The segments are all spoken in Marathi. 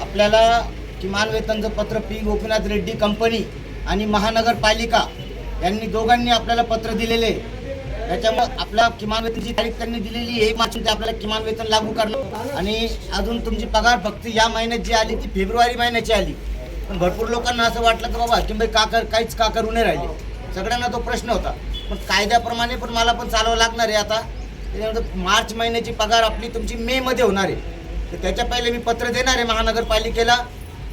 आपल्याला किमान वेतनचं पत्र पी गोपीनाथ रेड्डी कंपनी आणि महानगरपालिका यांनी दोघांनी आपल्याला पत्र दिलेले. आहे. त्याच्यामुळे आपल्या किमान वेतनची तारीख त्यांनी दिलेली हे मार्च ते आपल्याला किमान वेतन लागू करणं आणि अजून तुमची पगार फक्त या महिन्यात जी आली ती फेब्रुवारी महिन्याची आली. पण भरपूर लोकांना असं वाटलं की बाबा किंवा का कर काहीच का करू नाही राहिले. सगळ्यांना तो प्रश्न होता. पण कायद्याप्रमाणे पण मला पण चालवं लागणार आहे आता. त्याच्यानंतर मार्च महिन्याची पगार आपली तुमची मे मध्ये होणार आहे. तर त्याच्या पहिले मी पत्र देणार आहे महानगरपालिकेला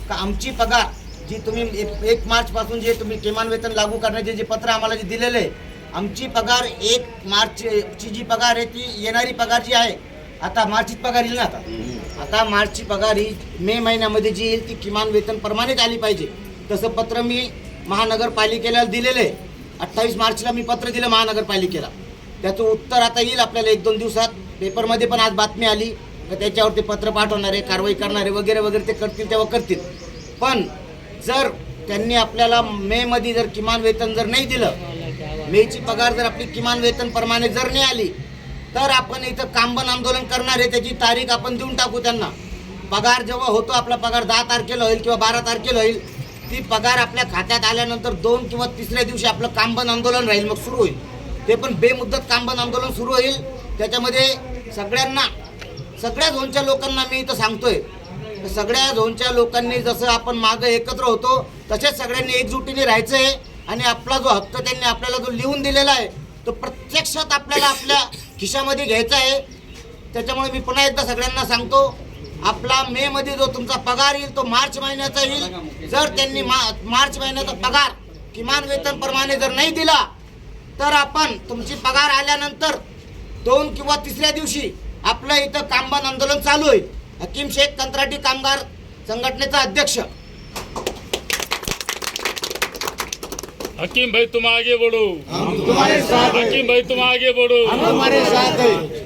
का आमची पगार जी तुम्ही एक- एक मार्चपासून जे तुम्ही किमान वेतन लागू करण्याचे जे पत्र आम्हाला जे दिलेलं आहे आमची पगार एक मार्चची जी पगार आहे ती येणारी पगार जी आहे. आता मार्चची पगार येईल ना आता? आता मार्चची पगार ही मे महिन्यामध्ये जी येईल ती किमान वेतन प्रमाणेच आली पाहिजे. तसं पत्र मी महानगरपालिकेला दिलेलं आहे. अठ्ठावीस मार्चला मी पत्र दिलं महानगरपालिकेला. त्याचं उत्तर आता येईल आपल्याला एक दोन दिवसात. पेपरमध्ये पण आज बातमी आली. मग त्याच्यावरती पत्र पाठवणारे कारवाई करणारे वगैरे वगैरे ते करतील तेव्हा करतील. पण जर त्यांनी आपल्याला मे मध्ये जर किमान वेतन जर नाही दिलं मेची पगार जर आपली किमान वेतन प्रमाणे जर नाही आली तर आपण इथं कामबन आंदोलन करणार आहे त्याची तारीख आपण देऊन टाकू त्यांना. पगार जेव्हा होतो आपला पगार दहा तारखेला होईल किंवा बारा तारखेला होईल ती पगार आपल्या खात्यात आल्यानंतर दोन किंवा तिसऱ्या दिवशी आपलं कामबन आंदोलन राहील मग सुरू होईल. ते पण बेमुद्दत कामबन आंदोलन सुरू होईल. त्याच्यामध्ये सगळ्यांना सगळ्या झोनच्या लोकांना मी इथं सांगतोय. सगळ्या झोनच्या लोकांनी जसं आपण मागं एकत्र होतो तसेच सगळ्यांनी एकजुटीने राहायचं आहे आणि आपला जो हक्क त्यांनी आपल्याला जो लिहून दिलेला आहे तो प्रत्यक्षात आपल्याला आपल्या खिशामध्ये घ्यायचा आहे. त्याच्यामुळे मी पुन्हा एकदा सगळ्यांना सांगतो आपला मे मध्ये जो तुमचा पगार येईल तो मार्च महिन्याचा येईल. जर त्यांनी मा- मार्च महिन्याचा पगार किमान वेतन प्रमाणे जर नाही दिला तर आपण तुमची पगार आल्यानंतर दोन किंवा तिसऱ्या दिवशी आपलं इथं कामबंद आंदोलन चालू होईल हकीम शेख कंत्राटी कामगार संघटनेचा अध्यक्ष. हकीम भाई तुम आगे बढ़ो. हकीम भाई तुम आगे बढ़ो. हमारे साथ है.